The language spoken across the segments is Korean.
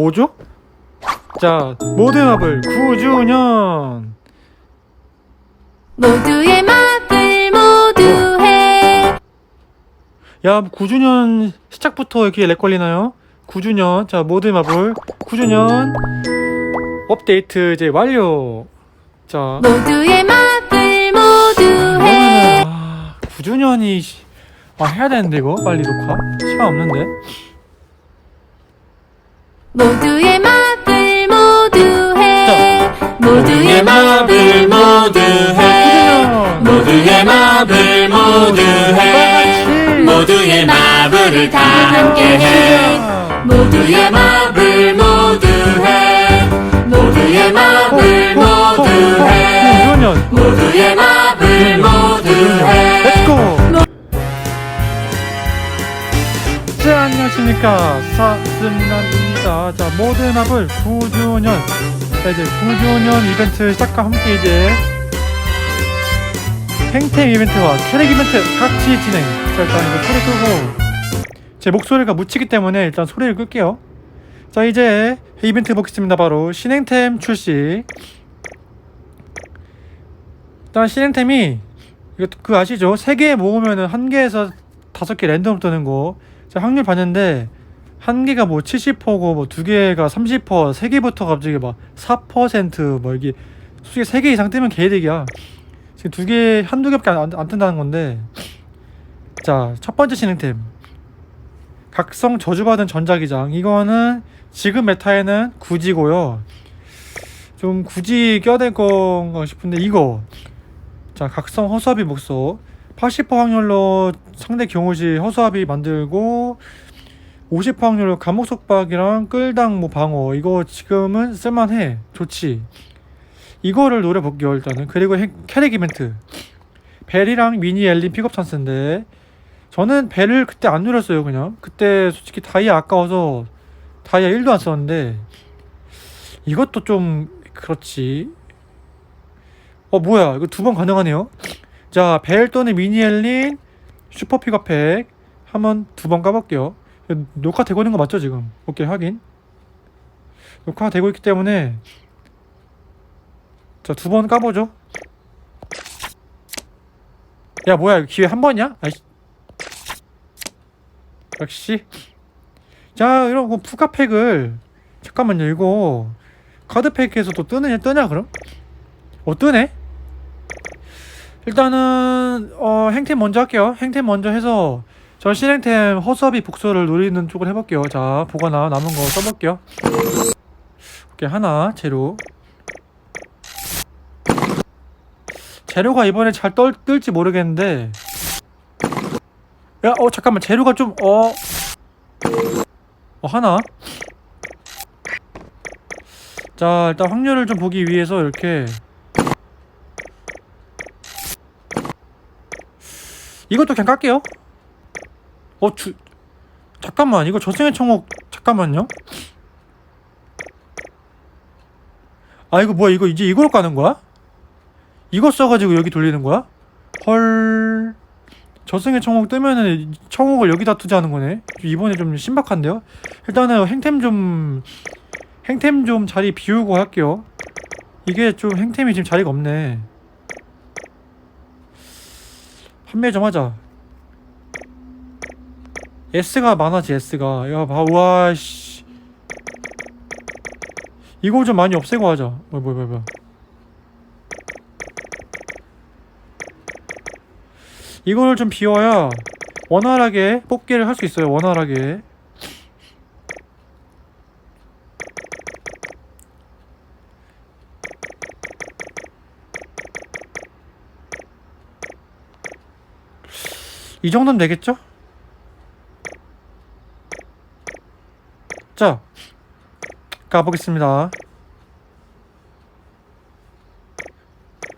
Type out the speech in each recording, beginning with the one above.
뭐죠? 자 모드마블 9주년. 모두의 마블 모두해. 야 9주년 시작부터 이렇게 렉 걸리나요? 9주년. 자 모드마블 9주년. 업데이트 이제 완료. 자. 모두의 마블 모두해. 아 9주년이 아 해야 되는데 이거? 빨리 녹화? 시간 없는데 모두의 마블 모두 해. 모두의 마블 모두해. 9주년 모두의 마블 모두해. 빨갛지 모두의 마블을 다 함께 해. 모두의 마블 모두 해. 모두의 마블 모두해. 9주년 모두의 마블 모두해. 렛츠고! 자, 안녕하십니까. 사슴남 입니다. 자, 모든 합을 9주년. 자, 이제 9주년 이벤트 시작과 함께 이제 탱탱 이벤트와 캐릭 이벤트 같이 진행. 자, 일단 이제 소리 끄고 제 목소리가 묻히기 때문에 일단 소리를 끌게요. 자, 이제 이벤트 보겠습니다. 바로 신행템 출시. 일단 신행템이 이거 그 아시죠? 세 개 모으면은 한 개에서 다섯 개 랜덤 뜨는 거. 제가 확률 봤는데 한 개가 뭐 70%고 뭐 두 개가 30%, 세 개부터 갑자기 막 4%뭐 이게 솔직히 세 개 이상 뜨면 개이득이야. 지금 두 개, 한두 개밖에 안, 안 뜬다는 건데. 자, 첫 번째 진행템. 각성 저주받은 전자기장. 이거는 지금 메타에는 굳이고요. 좀 굳이 껴야 건가 싶은데 이거 자 각성 허수아비 목소 80% 확률로 상대 경호시 허수아비 만들고 50% 확률로 감옥 속박이랑 끌당 뭐 방어. 이거 지금은 쓸만해. 좋지. 이거를 노려볼게요 일단은. 그리고 해- 캐릭 이벤트. 벨이랑 미니 엘린 픽업 찬스인데. 저는 벨을 그때 안 누렸어요 그냥. 그때 솔직히 다이아 아까워서 다이아 1도 안 썼는데. 이것도 좀 그렇지. 어 뭐야. 이거 두 번 가능하네요. 자 벨 또는 미니 엘린 슈퍼 픽업팩 한번 두 번 까볼게요 녹화 되고 있는 거 맞죠 지금? 오케이 확인. 녹화가 되고 있기 때문에 자 두 번 까보죠. 야 뭐야 기회 한 번이야? 아이씨. 역시. 자 이런 거 푸카팩을 잠깐만요 이거. 카드팩에서도 뜨느냐 뜨냐 그럼? 어 뜨네? 일단은 어 행템 먼저 할게요. 행템 먼저 해서 전 실행템 허수아비 복수를 노리는 쪽을 해볼게요. 자 보거나 남은 거 써볼게요. 오케이 하나 재료. 재료가 이번에 잘 떨, 뜰지 모르겠는데. 야 어 잠깐만. 재료가 좀어. 어 하나. 자 일단 확률을 좀 보기 위해서 이렇게. 이것도 그냥 깔게요 어 주... 잠깐만 이거 저승의 청옥 잠깐만요 아 이거 뭐야 이거 이제 이걸로 까는 거야? 이거 써가지고 여기 돌리는 거야? 헐 저승의 청옥 뜨면은 청옥을 여기다 투자하는 거네 이번에 좀 신박한데요? 일단은 행템 좀 행템 좀 자리 비우고 할게요. 이게 좀 행템이 지금 자리가 없네. 판매 좀 하자. S가 많아지 S가. 야, 봐, 우와, 씨. 이거 좀 많이 없애고 하자. 뭐야, 뭐야, 뭐야, 뭐야. 이거를 좀 비워야 원활하게 뽑기를 할 수 있어요. 원활하게. 이 정도면 되겠죠? 자, 가보겠습니다.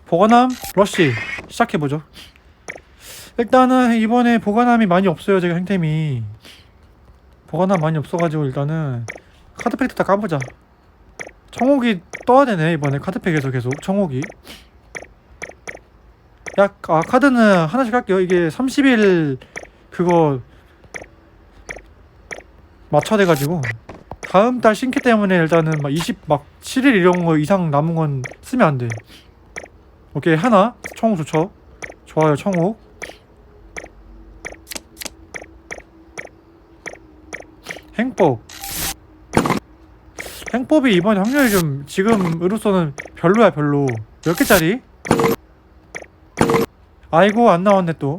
보관함 러쉬 시작해보죠. 일단은 이번에 보관함이 많이 없어요. 제가 행템이 보관함 많이 없어가지고 일단은 카드팩도 다 까보자. 청옥이 떠야 되네 이번에 카드팩에서 계속 청옥이. 야, 아, 카드는 하나씩 할게요. 이게 30일 그거 맞춰 돼가지고 다음 달 신캐 때문에 일단은 막 20, 막 7일 이런 거 이상 남은 건 쓰면 안 돼. 오케이, 하나. 청욱 좋죠. 좋아요, 청욱. 행법. 행법이 이번에 확률이 좀 지금으로서는 별로야, 별로. 몇 개짜리? 아이고, 안 나왔네, 또.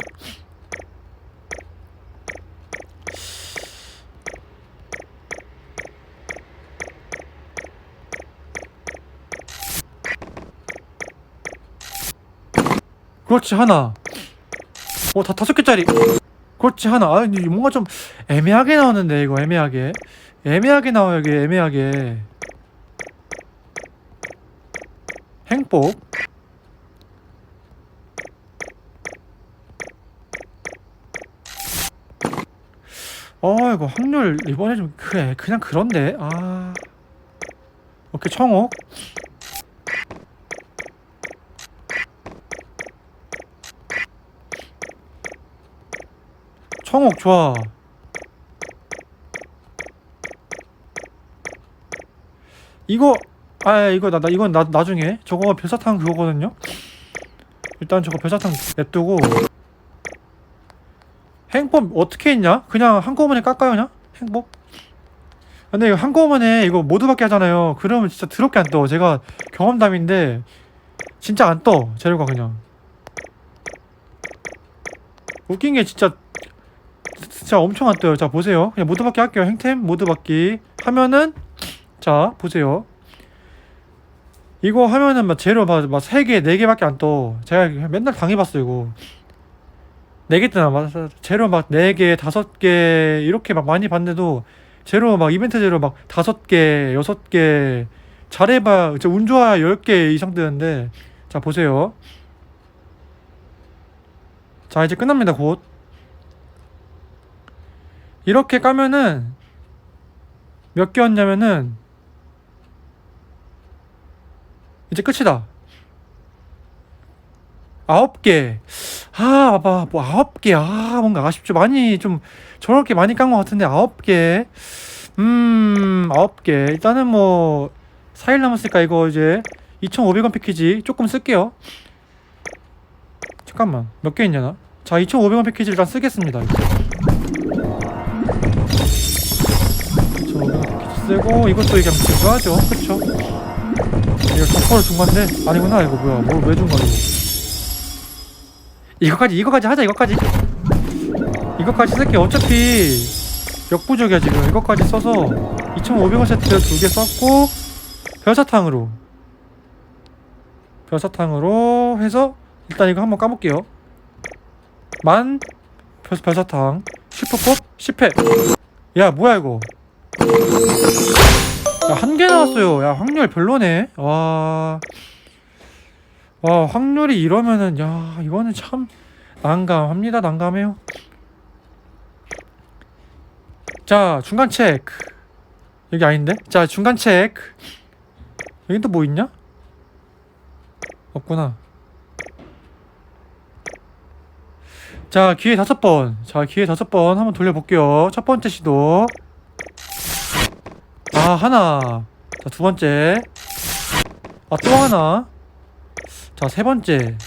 그렇지 하나. 어다 다섯 개짜리. 그렇지 하나. 아 근데 뭔가 좀 애매하게 나오는데 이거 애매하게. 애매하게 나와요 이게 애매하게. 행복. 어 이거 확률 이번에 좀 그래 그냥 그런데? 아. 오케이 청옥 청옥 좋아. 이거 아 이거 나, 나 이건 나 나중에 저거 별사탕 그거거든요. 일단 저거 별사탕 냅두고 행법 어떻게 했냐? 그냥 한꺼번에 깎아요 그냥 행법. 근데 이거 한꺼번에 이거 모두밖에 하잖아요. 그러면 진짜 더럽게 안 떠. 제가 경험담인데 진짜 안 떠. 재료가 그냥. 웃긴 게 진짜 진짜 엄청 안 떠요. 자 보세요. 그냥 모드 받기 할게요. 행템 모드 받기 하면은 자 보세요. 이거 하면은 막 제로 막세 개, 네 개밖에 안 떠. 제가 맨날 당해봤어 이거. 네 개 뜨나 막 제로 막네 개, 다섯 개 이렇게 막 많이 봤는데도 제로 막 이벤트 제로 막 다섯 개, 여섯 개 잘해봐. 진짜 운 좋아야 열개 이상 뜨는데 자 보세요. 자 이제 끝납니다 곧. 이렇게 까면은 몇 개였냐면은 이제 끝이다. 아홉 개. 아, 봐봐. 뭐 아홉 개. 아, 뭔가 아쉽죠. 많이 좀 저렇게 많이 깐 것 같은데 아홉 개. 음, 아홉 개. 일단은 뭐 4일 남았으니까 이거 이제 2,500원 패키지 조금 쓸게요. 잠깐만. 몇 개 있냐 나? 자, 2,500원 패키지 일단 쓰겠습니다. 이거. 쓰고 이것도 그냥 증가하죠. 그쵸? 이거 덕퍼를 준 건데. 아니구나 이거 뭐야. 뭘 왜 준 거야 이거? 이거까지 이거까지 하자 이거까지. 이거까지 쓸게. 어차피 역부족이야 지금. 이거까지 써서 2,500원 세트 두 개 썼고 별사탕으로. 별사탕으로 해서 일단 이거 한번 까볼게요. 만 별, 별사탕. 슈퍼법 10회. 야 뭐야 이거 야, 한 개 나왔어요. 야, 확률 별로네. 와. 와, 확률이 이러면은, 야, 이거는 참, 난감합니다. 난감해요. 자, 중간 체크. 여기 아닌데? 자, 중간 체크. 여긴 또뭐 있냐? 없구나. 자, 기회 다섯 번. 자, 기회 다섯 번 한번 돌려볼게요. 첫 번째 시도. 아 하나. 자 두 번째. 아 또 하나. 자 세 번째.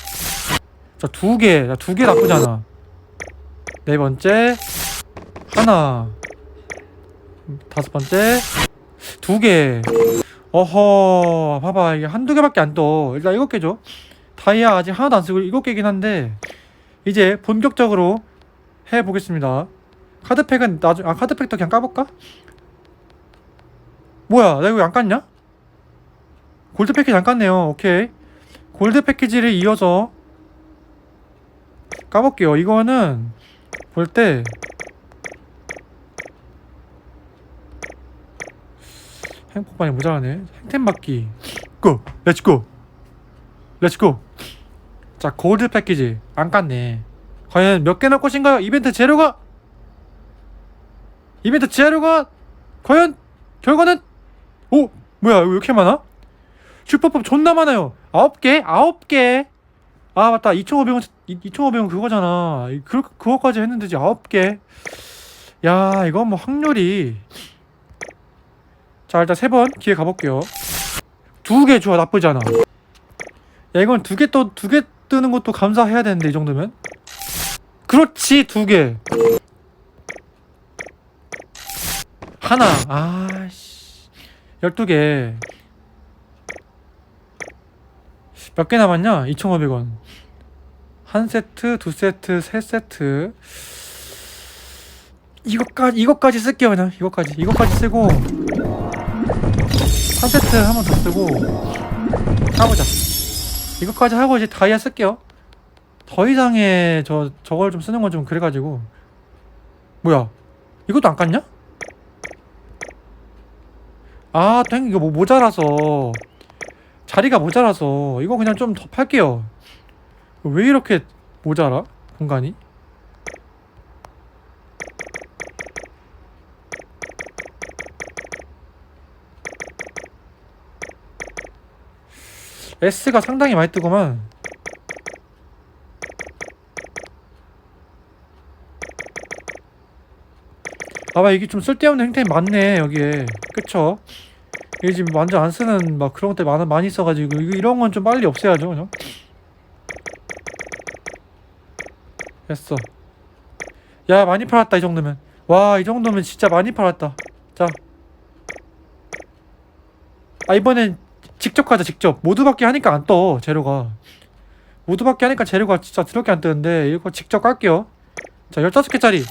자 두개 두 개 나쁘지 않아. 네 번째. 하나. 다섯 번째. 두개. 어허. 봐봐. 이게 한두 개밖에 안떠. 일단 일곱 개죠. 다이아 아직 하나도 안 쓰고 일곱 개긴 한데 이제 본격적으로 해보겠습니다. 카드팩은 나중 아 카드팩도 그냥 까볼까? 뭐야 나 이거 안 깠냐? 골드 패키지 안 깠네요. 오케이. 골드 패키지를 이어서 까볼게요. 이거는 볼 때 행복반이 모자라네. 행템 받기. 고! 렛츠고 렛츠고 자 골드 패키지 안 깠네. 과연 몇 개나 꽃인가요? 이벤트 재료가? 이벤트 재료가? 과연 결과는 오 뭐야 왜 이렇게 많아? 슈퍼팝 존나 많아요. 아홉 개? 아홉 개 아 맞다. 2,500원 2,500원 그거잖아. 이- 그 그거까지 했는데 이제 아홉 개야 이거 뭐 확률이. 자 일단 세 번 기회 가볼게요. 두 개 좋아 나쁘지 않아. 야 이건 두 개 또 두 개 뜨는 것도 감사해야 되는데 이 정도면. 그렇지 두 개. 하나. 아씨 열두 개몇 개 남았냐? 2,500원. 한 세트 두 세트 세 세트. 이것까지 이것까지 쓸게요 그냥. 이것까지. 이것까지 쓰고 한 세트 한 번 더 쓰고 하보자. 이것까지 하고 이제 다이아 쓸게요. 더 이상의 저 저걸 좀 쓰는 건 좀 그래가지고. 뭐야? 이것도 안 깠냐? 아, 땡 이거 뭐 모자라서 자리가 모자라서 이거 그냥 좀 더 팔게요. 왜 이렇게 모자라 공간이? S가 상당히 많이 뜨구만. 봐봐 이게 좀 쓸데없는 행템이 많네 여기에. 그쵸? 이게 지금 완전 안 쓰는 막 그런 것들 많아 많이 있어가지고. 이거 이런 건 좀 빨리 없애야죠 그냥. 됐어. 야 많이 팔았다 이 정도면. 와 이 정도면 진짜 많이 팔았다. 자 아 이번엔 직접 가자 직접. 모두 받기 하니까 안 떠 재료가. 모두 받기 하니까 재료가 진짜 드럽게 안 뜨는데 이거 직접 깔게요. 자 15개짜리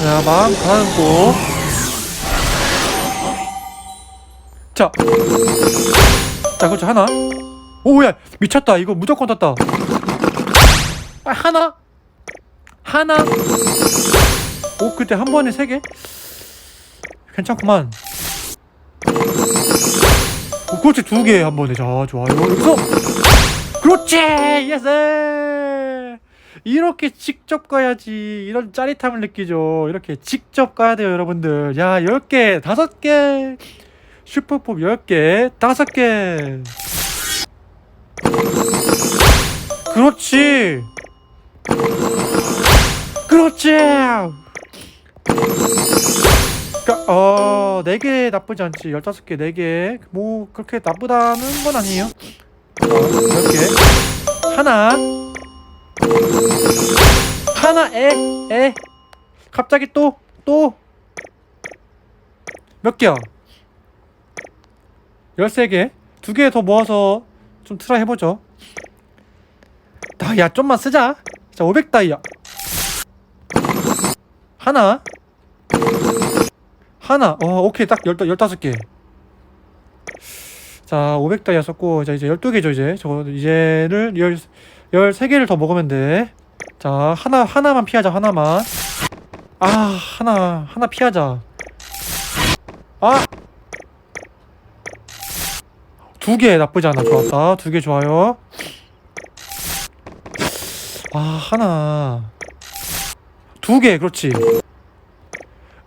자, 마음 가다듬고. 자. 자, 그렇죠. 하나. 오, 야, 미쳤다. 이거 무조건 떴다. 아, 하나. 하나. 오, 그때 한 번에 세 개? 괜찮구만. 오, 그렇지. 두 개 한 번에. 자, 좋아요. 여기서. 그렇지! 예스! 이렇게 직접 가야지. 이런 짜릿함을 느끼죠. 이렇게 직접 가야 돼요 여러분들. 야 10개 5개. 슈퍼폼 10개 5개. 그렇지. 그렇지. 그니까 어 4개 나쁘지 않지. 15개 4개. 뭐 그렇게 나쁘다는 건 아니에요. 자, 10개. 하나 하나 에, 에. 갑자기 또, 또. 몇 개야? 13개. 두 개 더 모아서 좀 트라이 해보죠. 나, 야, 좀만 쓰자. 자, 500다이아. 하나. 하나. 어, 오케이. 딱 15, 15개. 자, 500다이아 썼고, 자, 이제 12개죠, 이제. 저거, 이제를 10, 13개를 더 먹으면 돼. 자, 하나, 하나만 피하자, 하나만. 아, 하나, 하나 피하자. 아! 두 개 나쁘지 않아. 좋았다. 두 개 좋아요. 아, 하나. 두 개, 그렇지.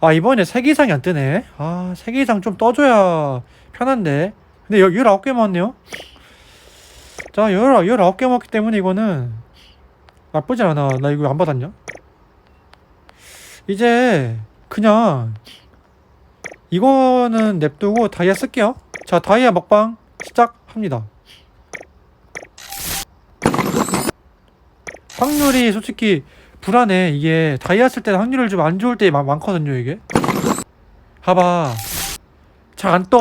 아, 이번에 세 개 이상이 안 뜨네. 아, 세 개 이상 좀 떠줘야 편한데. 근데 여, 19개 먹었네요. 자, 19, 19개 먹기 때문에 이거는 나쁘지 않아. 나 이거 안 받았냐? 이제 그냥 이거는 냅두고 다이아 쓸게요. 자, 다이아 먹방 시작합니다. 확률이 솔직히 불안해. 이게 다이아 쓸 때는 확률을 좀 안 좋을 때 많, 많거든요, 이게. 봐봐. 잘 안 떠.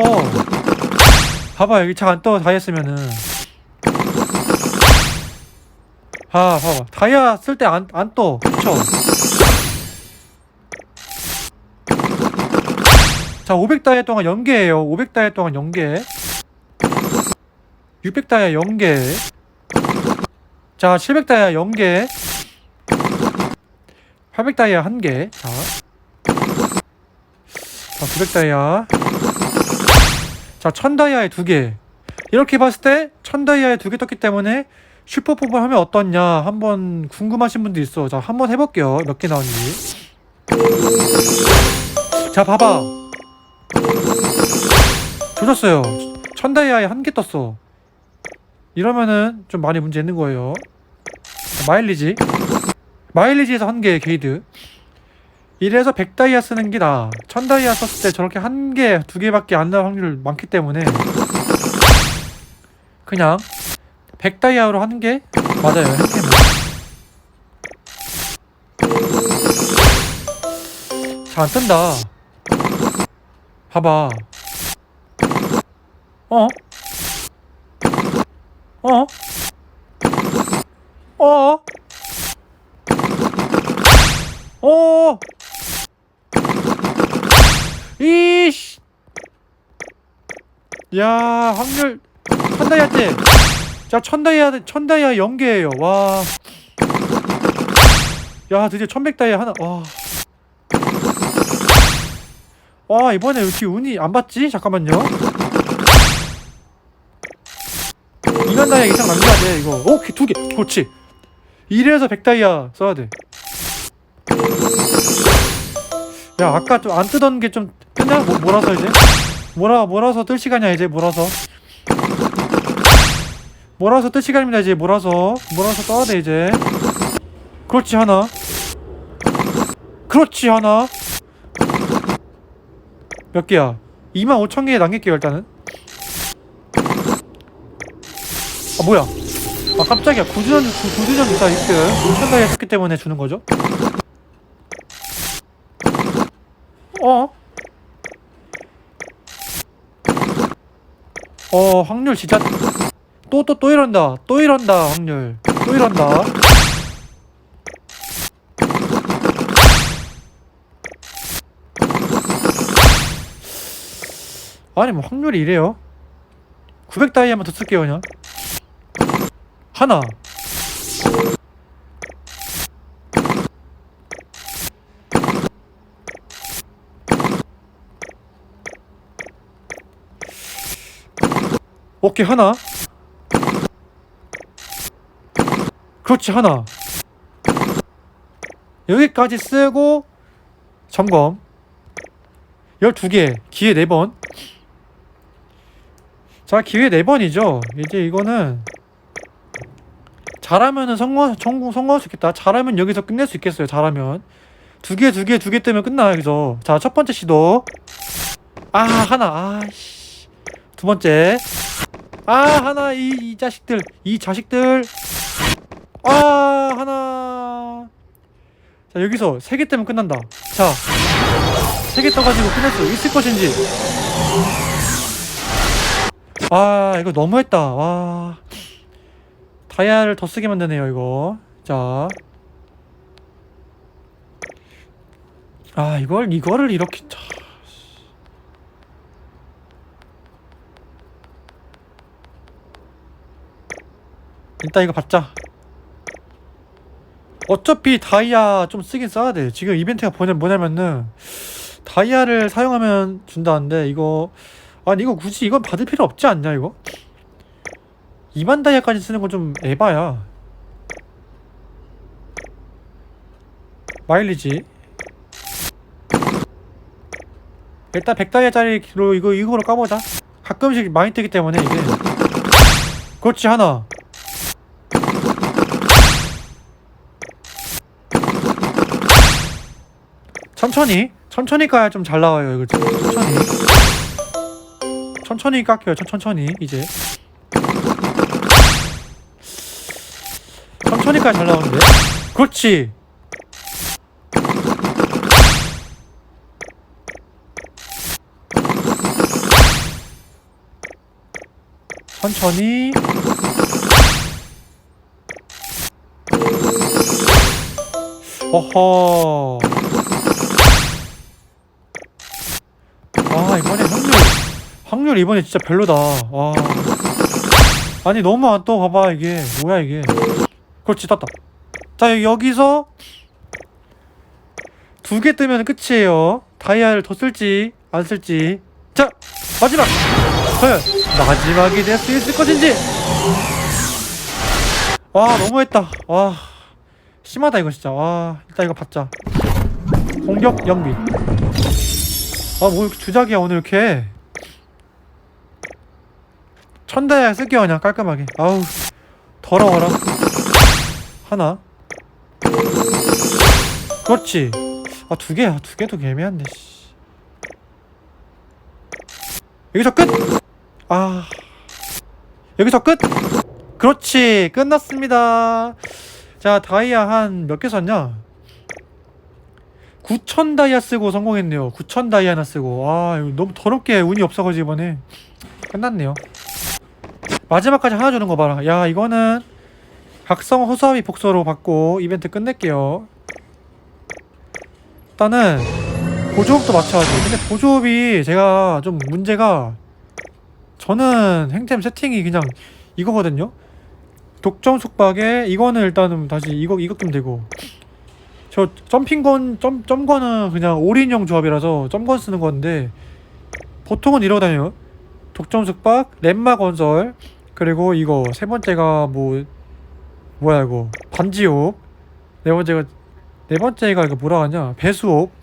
봐봐, 여기 잘 안 떠, 다이아 쓰면은. 아, 봐봐. 다이아 쓸 때 안, 안 떠. 그쵸? 자, 500다이아 동안 0개예요. 500다이아 동안 0개. 600다이아 0개. 자, 700다이아 0개. 800다이아 1개. 자. 자, 900다이아. 자, 1000다이아에 2개. 이렇게 봤을 때 1000다이아에 2개 떴기 때문에 슈퍼폼을 하면 어떻냐? 한번 궁금하신 분도 있어. 자 한번 해볼게요. 몇 개 나오는지 자 봐봐. 조졌어요. 천다이아에 한 개 떴어. 이러면은 좀 많이 문제 있는 거예요. 자, 마일리지. 마일리지에서 한 개 게이드. 이래서 100다이아 쓰는 게 나아 1000다이아 썼을 때 저렇게 한 개, 두 개밖에 안 나올 확률 많기 때문에 그냥 100 다이아로 하는 게 맞아요 햄템은 잘안 뜬다 봐봐 어? 어? 어? 어? 이씨 야 확률 천다이아째 자 천다이아 천다이아 연계예요. 와 야 드디어 천백 다이아 하나. 와. 와 이번에 왜 이렇게 운이 안 받지? 잠깐만요. 이만 다이아 이상 남겨야 돼 이거. 오케이 두개. 그렇지. 이래서 백 다이아 써야 돼야 아까 좀 안 뜨던 게 좀 뜨냐? 뭐, 몰아서 이제? 몰아 몰아서 뜰 시간이야 이제 몰아서 몰아서 뜰 시간입니다 이제. 몰아서. 몰아서 떠야 돼 이제. 그렇지 하나. 그렇지 하나. 몇 개야? 25,000개 남길게요 일단은. 아 뭐야? 아 깜짝이야. 구주전 구- 구주전 주사 6등 5,000다이 했기 때문에 주는 거죠? 어? 어 확률 진짜 또 또 또 이런다. 또 이런다 확률. 또 이런다. 아니 뭐 확률이 이래요? 900 다이 한번 더 쓸게요 그냥. 하나. 오케이 하나 그렇지 하나. 여기까지 쓰고 점검. 12개 기회 4번. 자 기회 4번이죠. 이제 이거는 잘하면은 성공, 성공, 성공할 수 있겠다. 잘하면 여기서 끝낼 수 있겠어요 잘하면. 두 개 두 개 두 개 뜨면 끝나요 여기서. 자첫 번째 시도 아 하나. 아씨. 두 번째. 아 하나 이, 이 자식들. 이 자식들 아 하나. 자 여기서 세개 뜨면 끝난다. 자세 개 떠가지고 수 있을 것인지. 아 이거 너무했다. 와. 다이아를 더 쓰게 만드네요 이거. 자. 아 이걸 이거를 이렇게 차. 일단 이거 받자 어차피 다이아 좀 쓰긴 써야 돼. 지금 이벤트가 뭐냐, 뭐냐면은 다이아를 사용하면 준다는데 이거 아니 이거 굳이 이건 받을 필요 없지 않냐 이거? 2만 다이아까지 쓰는 건 좀 에바야. 마일리지. 일단 100다이아짜리로 이거 이거로 까보자. 가끔씩 많이 뜨기 때문에 이게. 그렇지 하나 천천히 천천히 까야 좀 잘 나와요 이거 좀. 천천히. 천천히 깎여요 천- 천천히 이제. 천천히 까야 잘 나오는데? 그렇지. 천천히. 어허 아 이번에 확률. 확률 이번에 진짜 별로다. 와. 아니 너무 안 떠. 봐봐 이게. 뭐야 이게. 그렇지 떴다. 자 여기서 두 개 뜨면 끝이에요. 다이아를 더 쓸지 안 쓸지. 자 마지막. 과연 마지막이 될 수 있을 것인지. 와 너무했다. 와. 심하다 이거 진짜. 와 일단 이거 받자. 공격 연비 아뭐 이렇게 주작이야 오늘 이렇게? 천다야 쓸게요 그냥. 깔끔하게. 아우 더러워라. 하나. 그렇지. 아 두 개야 두 개도 애매한데 씨. 여기서 끝! 아. 여기서 끝! 그렇지. 끝났습니다. 자 다이아 한 몇 개 썼냐 9천 다이아 쓰고 성공했네요. 9천 다이아나 쓰고. 아 너무 더럽게 운이 없어가지고 이번에. 끝났네요. 마지막까지 하나 주는 거 봐라. 야 이거는 각성 호수아비 복서로 받고 이벤트 끝낼게요. 일단은 보조업도 맞춰야지. 근데 보조업이 제가 좀 문제가 저는 행템 세팅이 그냥 이거거든요. 독점 속박에 이거는 일단은 다시 이거 이거 끼면 되고 저 점핑건 점 점건은 그냥 올인용 조합이라서 점건 쓰는 건데 보통은 이러고 다녀요. 독점 속박 렘마 건설 그리고 이거 세 번째가 뭐 뭐야 이거? 반지옥. 네 번째가 네 번째가 이거 뭐라 하냐? 배수옥.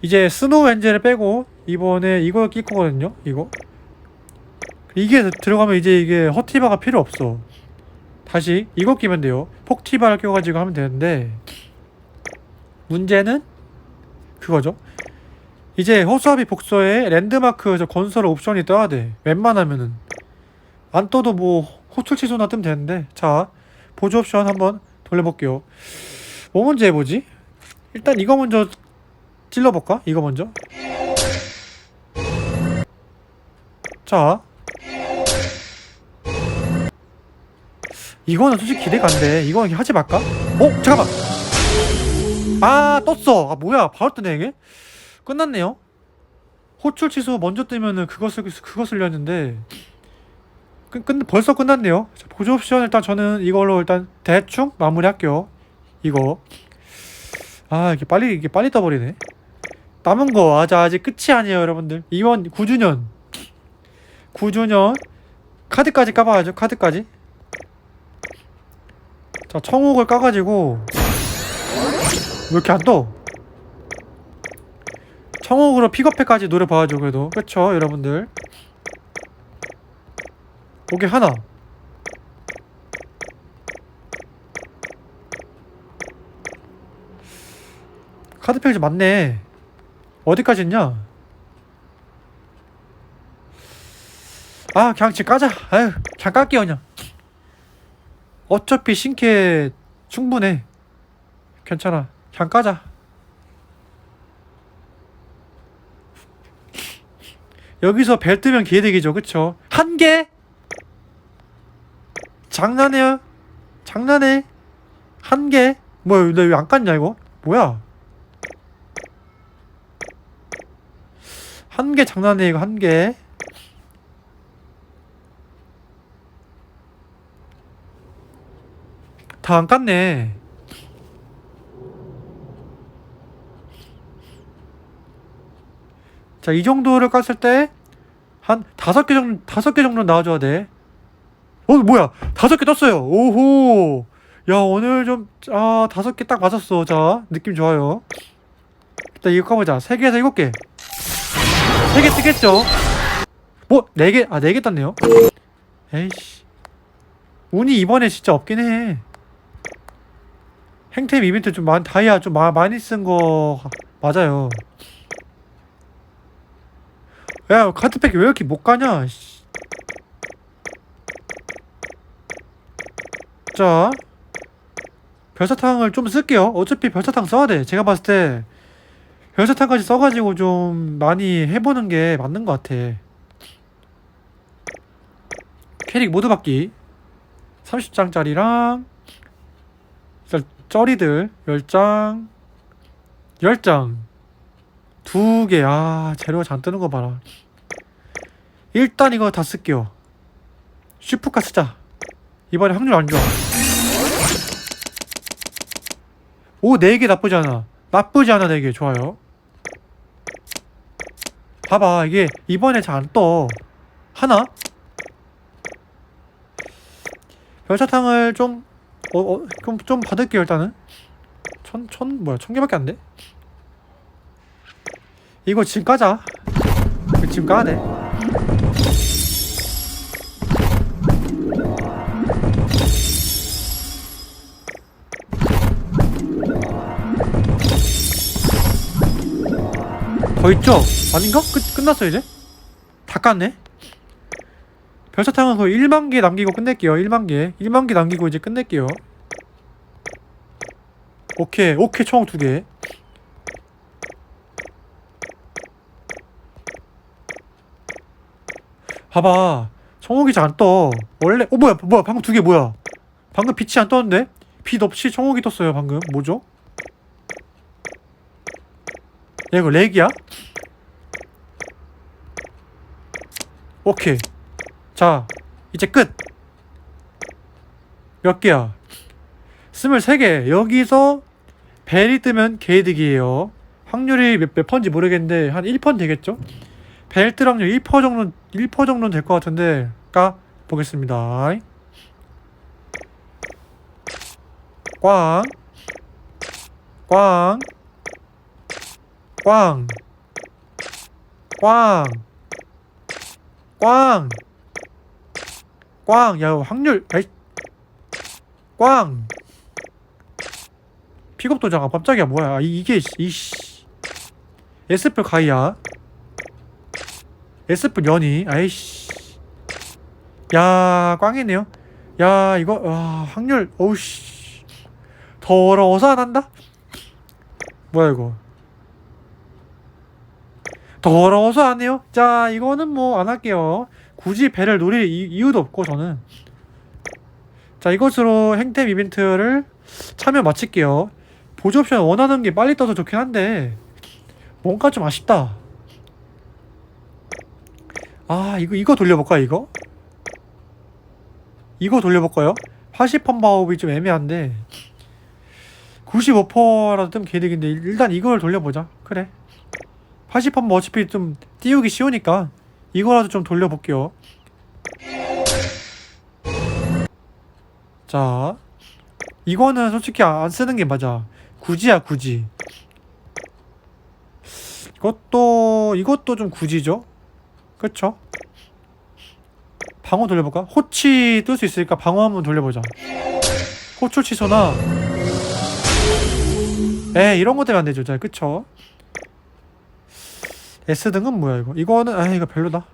이제 스노우 엔젤을 빼고 이번에 이거 낄 거거든요 이거. 이게 들어가면 이제 이게 허티바가 필요 없어. 다시 이거 끼면 돼요. 폭티바를 껴가지고 하면 되는데 문제는 그거죠. 이제 호수아비 복서에 랜드마크 저 건설 옵션이 떠야 돼. 웬만하면은. 안 떠도 뭐 호출 취소나 뜨면 되는데. 자 보조 옵션 한번 돌려볼게요. 뭐 먼저 해보지? 일단 이거 먼저 찔러볼까? 이거 먼저? 자. 이거는 솔직히 기대가 안 돼. 이거는 하지 말까? 어? 잠깐만 아 떴어. 아 뭐야. 바로 뜨네 이게? 끝났네요. 호출 취소 먼저 뜨면은 그거 쓸 그거 쓸렸는데. 끝, 끝 벌써 끝났네요. 자, 보조 옵션 일단 저는 이걸로 일단 대충 마무리할게요. 이거. 아 이게 빨리 이게 빨리 떠버리네. 남은 거 아직 아직 끝이 아니에요 여러분들. 이번 9주년. 9주년. 카드까지 까봐야죠 카드까지. 자 청옥을 까가지고 왜 이렇게 안 떠? 청옥으로 픽업해까지 노려봐야죠 그래도. 그쵸 여러분들? 오게 하나. 카드 페이지 맞네. 어디까지 있냐? 아 그냥 지금 까자. 아유 그냥 깔게요 그냥. 어차피 신캐 충분해. 괜찮아 그냥 까자. 여기서 벨 뜨면 개득이죠 그쵸? 한 개? 장난해요? 장난해? 한 개? 뭐야 나 왜안 깠냐 이거? 뭐야? 한 개 장난해 이거 한 개. 다 안 깠네 자, 이 정도를 깠을 때, 한 다섯 개 정도, 다섯 개 정도 나와줘야 돼. 어, 뭐야? 다섯 개 떴어요. 오호. 야, 오늘 좀, 아, 다섯 개 딱 맞았어. 자, 느낌 좋아요. 일단 이거 까보자. 세 개에서 일곱 개. 세 개 뜨겠죠? 뭐, 네 개, 아, 네 개 떴네요. 에이씨. 운이 이번에 진짜 없긴 해. 행템 이벤트 좀 많, 다이아 좀 마, 많이 쓴 거 맞아요. 야 카드팩 왜 이렇게 못 가냐 씨. 자 별사탕을 좀 쓸게요. 어차피 별사탕 써야 돼. 제가 봤을 때 별사탕까지 써가지고 좀 많이 해보는 게 맞는 것 같아. 캐릭 모두 받기. 30장짜리랑 쩌리들 10장 10장 두 개. 아, 재료가 잘 뜨는 거 봐라. 일단 이거 다 쓸게요. 슈프카 쓰자. 이번에 확률 안 좋아. 오, 네 개 나쁘지 않아. 나쁘지 않아, 네 개. 좋아요. 봐봐, 이게 이번에 잘 안 떠. 하나? 별사탕을 좀, 어, 어, 좀, 좀 받을게요, 일단은. 천, 천, 뭐야, 천 개밖에 안 돼? 이거 지금 까자. 지금 까야 돼. 더 있죠? 아닌가? 끝, 끝났어 이제? 다 깠네? 별사탕은 거의 1만 개 남기고 끝낼게요 1만 개 1만 개 남기고 이제 끝낼게요 오케이 오케이 총 두개 봐봐. 청옥이 잘 안 떠. 원래 어 뭐야 뭐야 방금 두 개 뭐야? 방금 빛이 안 떴는데? 빛 없이 청옥이 떴어요 방금. 뭐죠? 야 이거 렉이야? 오케이. 자 이제 끝. 몇 개야? 23개. 여기서 벨이 뜨면 개이득이에요. 확률이 몇, 몇 퍼인지 모르겠는데 한1% 되겠죠? 벨뜰 확률 1% 정도 1% 정도는 될것 같은데 까? 보겠습니다. 꽝. 꽝, 꽝, 꽝, 꽝, 꽝, 야, 확률, 아이, 꽝. 픽업 도장, 깜짝이야, 뭐야. 아, 이- 이게, 이씨. 에스플 가이아. 에스플 연이, 아이씨. 야, 꽝이네요. 야, 이거, 와, 확률, 어우씨. 더러워서 안 한다? 뭐야, 이거. 더러워서 안 해요? 자, 이거는 뭐 안 할게요. 굳이 배를 노릴 이, 이유도 없고, 저는. 자, 이것으로 행템 이벤트를 참여 마칠게요. 보조 옵션 원하는 게 빨리 떠서 좋긴 한데, 뭔가 좀 아쉽다. 아, 이거, 이거 돌려볼까, 이거? 이거 돌려볼까요? 80펀 바업이 좀 애매한데, 95%라도 좀 개득인데, 일단 이걸 돌려보자. 그래. 80펀 뭐 어차피 좀 띄우기 쉬우니까, 이거라도 좀 돌려볼게요. 자, 이거는 솔직히 안 쓰는 게 맞아. 굳이야, 굳이. 이것도, 이것도 좀 굳이죠? 그쵸? 방어 돌려볼까? 호치 뜰 수 있으니까 방어 한번 돌려보자. 호출 취소나. 에 이런 것 때문에 안 되죠, 자, 그쵸? S등은 뭐야, 이거? 이거는, 아, 이거 별로다.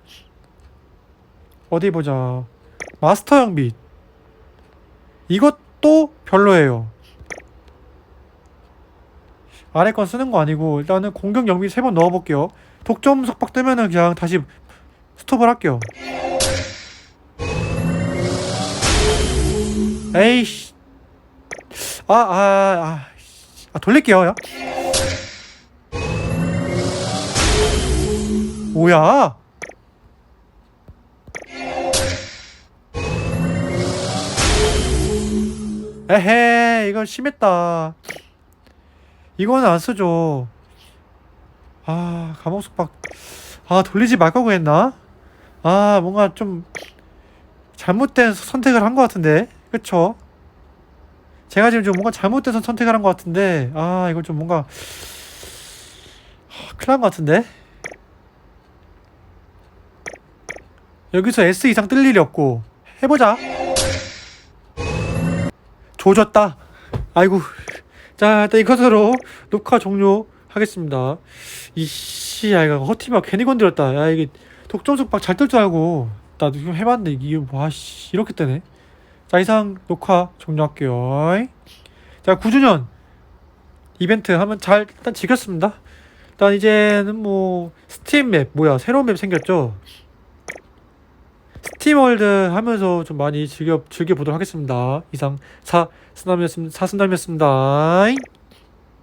어디 보자. 마스터형 빛. 이것도 별로예요. 아래 건 쓰는 거 아니고 일단은 공격 영미 세번 넣어볼게요. 독점 속박 뜨면은 그냥 다시 스톱을 할게요. 에이씨. 아, 아, 아. 씨. 아, 돌릴게요, 야. 뭐야? 에헤, 이건 심했다. 이거는 안 쓰죠. 아, 감옥 속박. 아, 돌리지 말걸 그랬나? 아, 뭔가 좀 잘못된 선택을 한 것 같은데. 그쵸? 제가 지금 좀 뭔가 잘못된 선택을 한 것 같은데. 아, 이거 좀 뭔가. 하, 큰일 난 것 같은데. 여기서 S 이상 뜰 일이 없고. 해보자. 조졌다. 아이고. 자, 일단 이것으로 녹화 종료하겠습니다. 이씨, 야, 이거 허티바 괜히 건드렸다. 야, 이게 독점 속박 잘뜰 줄 알고. 나도 이거 해봤는데, 이게, 와, 씨, 이렇게 뜨네. 자, 이상 녹화 종료할게요. 자, 9주년 이벤트 하면 잘, 일단 즐겼습니다. 일단 이제는 뭐, 스팀 맵, 뭐야, 새로운 맵 생겼죠? 스팀월드 하면서 좀 많이 즐겨, 즐겨보도록 하겠습니다. 이상, 사, 스남이었습니다. 사스남이었습니다.